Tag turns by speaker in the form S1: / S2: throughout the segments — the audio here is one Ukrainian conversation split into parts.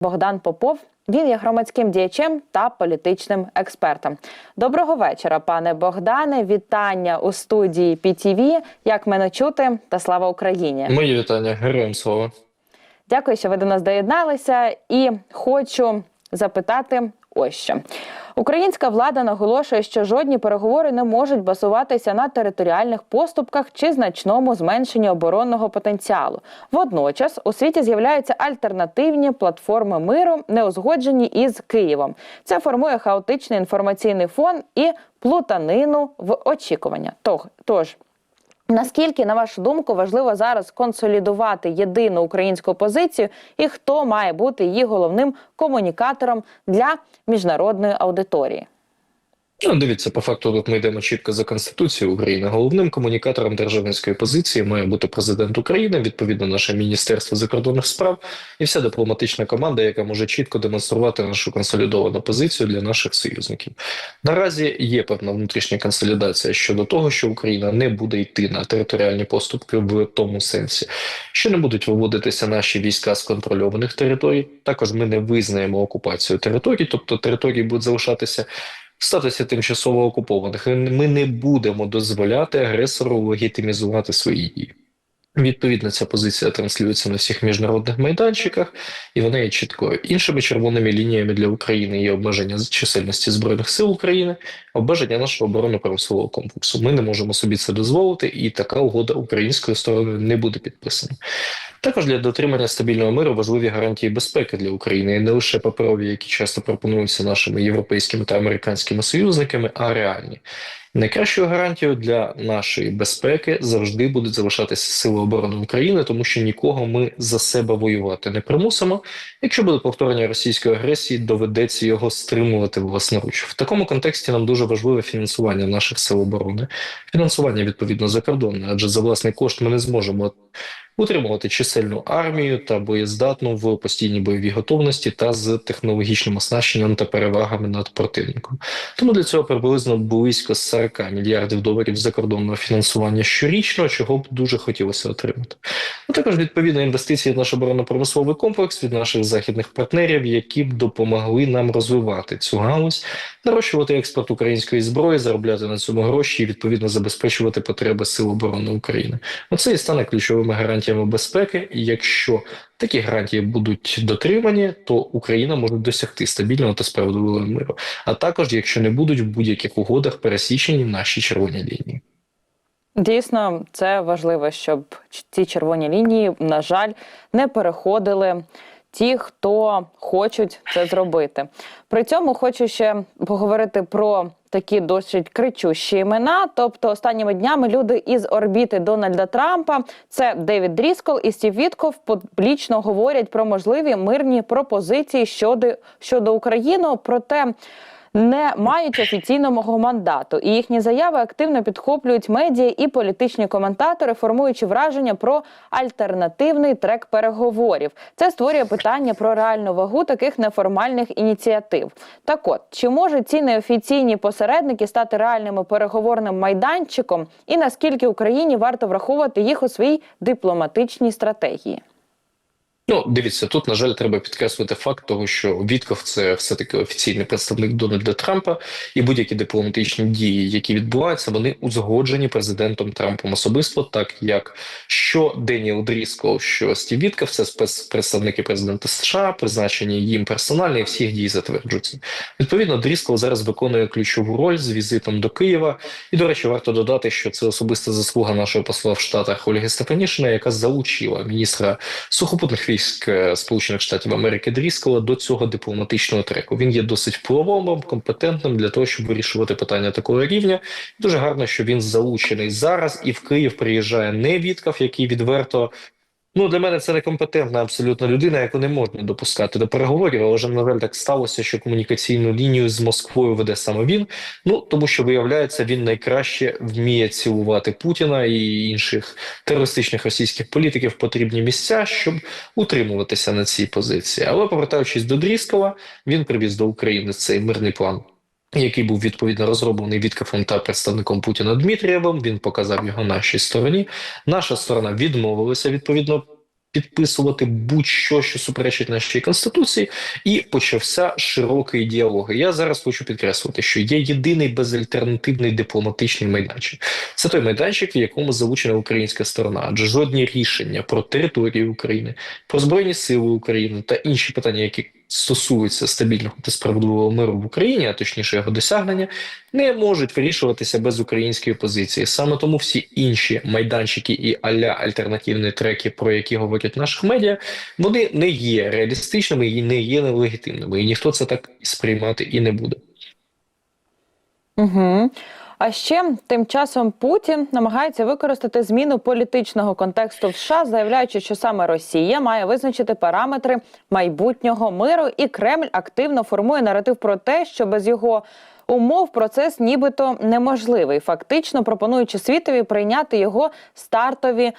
S1: Богдан Попов. Він є громадським діячем та політичним експертом. Доброго вечора, пане Богдане. Вітання у студії PTV. Як мене чути? Та слава Україні!
S2: Мої вітання, героям слава.
S1: Дякую, що ви до нас доєдналися. І хочу запитати ось що. Українська влада наголошує, що жодні переговори не можуть базуватися на територіальних поступках чи значному зменшенні оборонного потенціалу. Водночас у світі з'являються альтернативні платформи миру, не узгоджені із Києвом. Це формує хаотичний інформаційний фон і плутанину в очікування. Тож, Наскільки, на вашу думку, важливо зараз консолідувати єдину українську позицію, і хто має бути її головним комунікатором для міжнародної аудиторії?
S2: Ну, дивіться, по факту тут ми йдемо чітко за Конституцією України. Головним комунікатором державницької позиції має бути президент України, відповідно, наше Міністерство закордонних справ і вся дипломатична команда, яка може чітко демонструвати нашу консолідовану позицію для наших союзників. Наразі є певна внутрішня консолідація щодо того, що Україна не буде йти на територіальні поступки в тому сенсі, що не будуть виводитися наші війська з контрольованих територій. Також ми не визнаємо окупацію територій, тобто території будуть залишатися в статусі тимчасово окупованих. Ми не будемо дозволяти агресору легітимізувати свої дії. Відповідно, ця позиція транслюється на всіх міжнародних майданчиках, і вона є чіткою. Іншими червоними лініями для України є обмеження чисельності збройних сил України, обмеження нашого оборонно-промислового комплексу. Ми не можемо собі це дозволити, і така угода українською стороною не буде підписана. Також для дотримання стабільного миру важливі гарантії безпеки для України, і не лише паперові, які часто пропонуються нашими європейськими та американськими союзниками, а реальні. Найкращою гарантією для нашої безпеки завжди будуть залишатися сили оборони України, тому що нікого ми за себе воювати не примусимо. Якщо буде повторення російської агресії, доведеться його стримувати власноруч. В такому контексті нам дуже важливе фінансування наших сил оборони, фінансування відповідно закордонне, адже за власний кошт ми не зможемо утримувати чисельну армію та боєздатну в постійній бойовій готовності та з технологічним оснащенням та перевагами над противником. Тому для цього приблизно близько 40 мільярдів доларів закордонного фінансування щорічно, чого б дуже хотілося отримати. А також відповідно інвестиції в наш оборонно-промисловий комплекс від наших західних партнерів, які б допомогли нам розвивати цю галузь, нарощувати експорт української зброї, заробляти на цьому гроші і відповідно забезпечувати потреби сил оборони України. Оце і стане ключовими гарантіями безпеки. І якщо такі гарантії будуть дотримані, то Україна може досягти стабільного та справедливого миру. А також, якщо не будуть в будь-яких угодах пересічені наші червоні лінії.
S1: Дійсно, це важливо, щоб ці червоні лінії, на жаль, не переходили. Ті, хто хочуть це зробити, при цьому хочу ще поговорити про такі досить кричущі імена. Тобто, останніми днями люди із орбіти Дональда Трампа, це Девід Дріскол і Стів Вітков, публічно говорять про можливі мирні пропозиції щодо щодо України. Проте не мають офіційного мандату, і їхні заяви активно підхоплюють медіа і політичні коментатори, формуючи враження про альтернативний трек переговорів. Це створює питання про реальну вагу таких неформальних ініціатив. Так от чи можуть ці неофіційні посередники стати реальними переговорним майданчиком, і наскільки Україні варто враховувати їх у своїй дипломатичній стратегії?
S2: Ну, дивіться, тут на жаль, треба підкреслити факт того, що Вітков це все таки офіційний представник Дональда Трампа, і будь-які дипломатичні дії, які відбуваються, вони узгоджені президентом Трампом особисто, так як що Деніел Дріскол, що Стів Вітков, це спецпредставники президента США, призначені їм персонально, і всіх дій затверджуються. Відповідно, Дріскол зараз виконує ключову роль з візитом до Києва. І, до речі, варто додати, що це особиста заслуга нашого посла в Штатах Ольги Стефанішина, яка залучила міністра сухопутних військ військ е, Сполучених Штатів Америки Дріскала до цього дипломатичного треку. Він є досить впливовим, компетентним для того, щоб вирішувати питання такого рівня. Дуже гарно, що він залучений зараз, і в Київ приїжджає не Віткав, який відверто Ну, для мене це некомпетентна абсолютно людина, яку не можна допускати до переговорів. Але вже на жаль, так сталося, що комунікаційну лінію з Москвою веде саме він. Ну тому що виявляється, він найкраще вміє цілувати Путіна і інших терористичних російських політиків в потрібні місця, щоб утримуватися на цій позиції. Але повертаючись до Дріскова, він привіз до України цей мирний план який був відповідно розроблений Віткафом та представником Путіна Дмитрієвим. Він показав його нашій стороні. Наша сторона відмовилася відповідно підписувати будь-що, що суперечить нашій конституції, і почався широкий діалог. Я зараз хочу підкреслити, що є єдиний безальтернативний дипломатичний майданчик. Це той майданчик, в якому залучена українська сторона, адже жодні рішення про територію України, про збройні сили України та інші питання, які стосуються стабільного та справедливого миру в Україні, а точніше його досягнення, не можуть вирішуватися без української позиції. Саме тому всі інші майданчики і аля альтернативні треки, про які говорять наших медіа, вони не є реалістичними і не є нелегітимними. І ніхто це так сприймати і не буде.
S1: Угу. А ще тим часом Путін намагається використати зміну політичного контексту в США, заявляючи, що саме Росія має визначити параметри майбутнього миру, і Кремль активно формує наратив про те, що без його умов процес нібито неможливий, фактично пропонуючи світові прийняти його стартові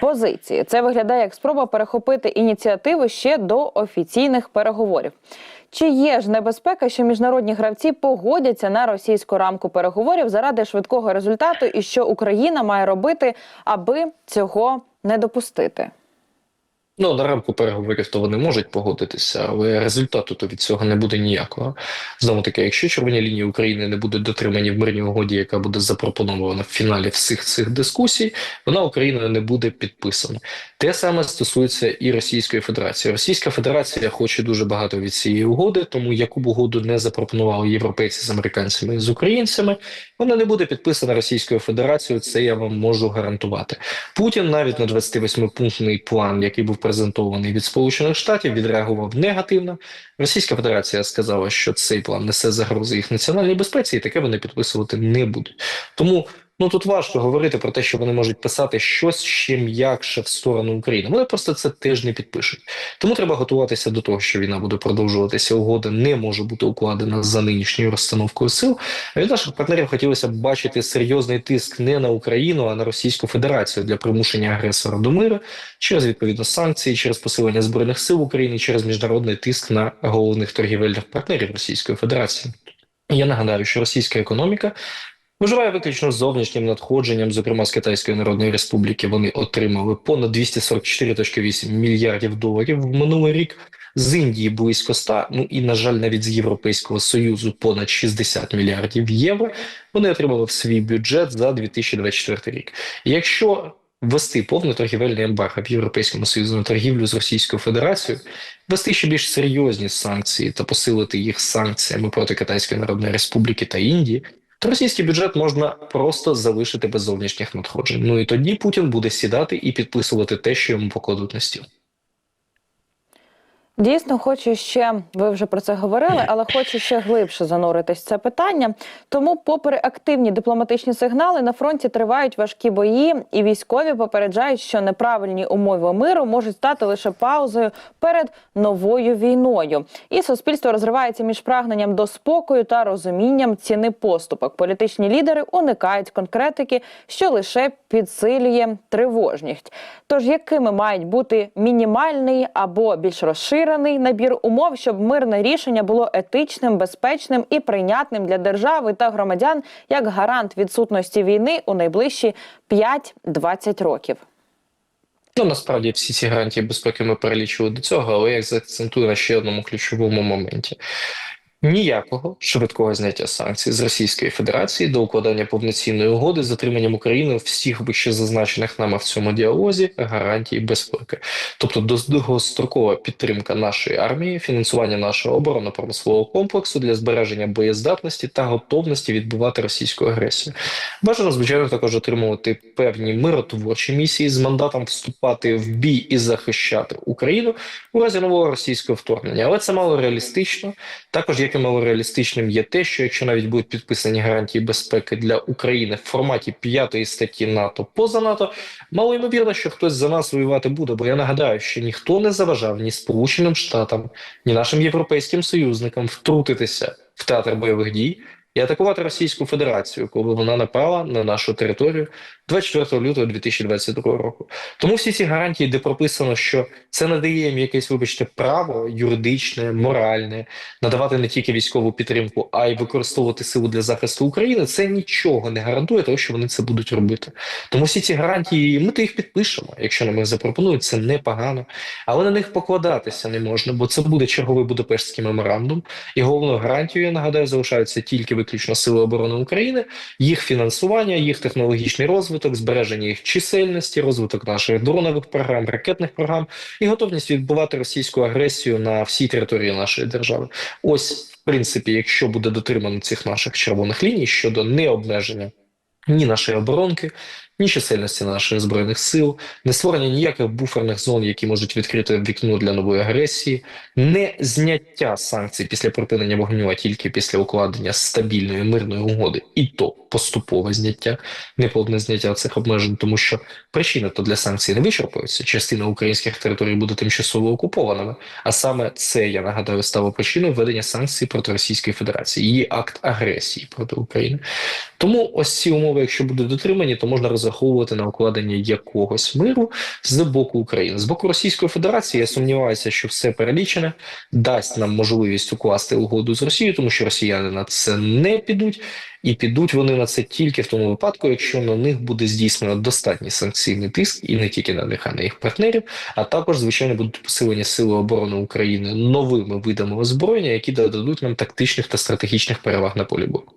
S1: позиції. Це виглядає як спроба перехопити ініціативу ще до офіційних переговорів. Чи є ж небезпека, що міжнародні гравці погодяться на російську рамку переговорів заради швидкого результату, і що Україна має робити, аби цього не допустити?
S2: Ну, на рамку переговорів то вони можуть погодитися, але результату то від цього не буде ніякого. Знову таки, якщо червоні лінії України не будуть дотримані в мирній угоді, яка буде запропонована в фіналі всіх цих дискусій, вона Україною не буде підписана. Те саме стосується і Російської Федерації. Російська Федерація хоче дуже багато від цієї угоди, тому яку б угоду не запропонували європейці з американцями і з українцями, вона не буде підписана Російською Федерацією. Це я вам можу гарантувати. Путін навіть на 28-пунктний план, який був презентований від Сполучених Штатів, відреагував негативно. Російська Федерація сказала, що цей план несе загрози їх національній безпеці, і таке вони підписувати не будуть. Тому ну тут важко говорити про те, що вони можуть писати щось ще м'якше в сторону України. Вони просто це теж не підпишуть. Тому треба готуватися до того, що війна буде продовжуватися. Угода не може бути укладена за нинішньою розстановкою сил. А від наших партнерів хотілося б бачити серйозний тиск не на Україну, а на Російську Федерацію для примушення агресора до миру через відповідно санкції, через посилення збройних сил України, через міжнародний тиск на головних торгівельних партнерів Російської Федерації. Я нагадаю, що російська економіка виживає виключно зовнішнім надходженням, зокрема з Китайської Народної Республіки. Вони отримали понад 244,8 мільярдів доларів в минулий рік. З Індії близько 100, ну і на жаль, навіть з Європейського союзу понад 60 мільярдів євро. Вони отримали в свій бюджет за 2024 рік. Якщо ввести повне торгівельне ембарго в Європейському Союзі на торгівлю з Російською Федерацією, ввести ще більш серйозні санкції та посилити їх санкціями проти Китайської Народної Республіки та Індії, то російський бюджет можна просто залишити без зовнішніх надходжень. Ну і тоді Путін буде сідати і підписувати те, що йому покладуть на стіл.
S1: Дійсно, хочу ще, ви вже про це говорили, але хочу ще глибше зануритись в це питання. Тому, попри активні дипломатичні сигнали, на фронті тривають важкі бої, і військові попереджають, що неправильні умови миру можуть стати лише паузою перед новою війною. І суспільство розривається між прагненням до спокою та розумінням ціни поступок. Політичні лідери уникають конкретики, що лише підсилює тривожність. Тож, якими мають бути мінімальний або більш розширений набір умов, щоб мирне рішення було етичним, безпечним і прийнятним для держави та громадян як гарант відсутності війни у найближчі 5-20 років.
S2: Ну, насправді всі ці гарантії безпеки ми перелічили до цього, але я заакцентую на ще одному ключовому моменті. Ніякого швидкого зняття санкцій з Російської Федерації до укладання повноцінної угоди з затриманням України всіх вище зазначених нами в цьому діалозі гарантій безпеки, тобто довгострокова підтримка нашої армії, фінансування нашого оборонно-промислового комплексу для збереження боєздатності та готовності відбивати російську агресію. Бажано звичайно також отримувати певні миротворчі місії з мандатом вступати в бій і захищати Україну у разі нового російського вторгнення, але це мало реалістично. Також як і малореалістичним є те, що якщо навіть будуть підписані гарантії безпеки для України в форматі п'ятої статті НАТО поза НАТО, мало ймовірно, що хтось за нас воювати буде. Бо я нагадаю, що ніхто не заважав ні Сполученим Штатам, ні нашим європейським союзникам втрутитися в театр бойових дій. І атакувати Російську Федерацію, коли вона напала на нашу територію 24 лютого 2022 року. Тому всі ці гарантії, де прописано, що це надає їм якесь, вибачте, право юридичне, моральне, надавати не тільки військову підтримку, а й використовувати силу для захисту України. Це нічого не гарантує того, що вони це будуть робити. Тому всі ці гарантії, ми то їх підпишемо. Якщо нам їх запропонують, це непогано. Але на них покладатися не можна, бо це буде черговий Будапештський меморандум. І головною гарантією, я нагадаю, залишаються тільки виключно сили оборони України, їх фінансування, їх технологічний розвиток, збереження їх чисельності, розвиток наших дронових програм, ракетних програм і готовність відбувати російську агресію на всій території нашої держави. Ось, в принципі, якщо буде дотримано цих наших червоних ліній щодо необмеження ні нашої оборонки, ні чисельності наших збройних сил, не створення ніяких буферних зон, які можуть відкрити вікно для нової агресії, не зняття санкцій після припинення вогню, а тільки після укладення стабільної мирної угоди, і то поступове зняття, не повне зняття цих обмежень, тому що причини то для санкцій не вичерпуються. Частина українських територій буде тимчасово окупованими. А саме це я нагадаю стало причиною введення санкцій проти Російської Федерації, її акт агресії проти України. Тому ось ці умови, якщо будуть дотримані, то можна розраховувати на укладення якогось миру з боку України. З боку Російської Федерації я сумніваюся, що все перелічене дасть нам можливість укласти угоду з Росією, тому що росіяни на це не підуть, і підуть вони на це тільки в тому випадку, якщо на них буде здійснено достатній санкційний тиск, і не тільки на них, а на їх партнерів. А також, звичайно, будуть посилені сили оборони України новими видами озброєння, які додадуть нам тактичних та стратегічних переваг на полі бою.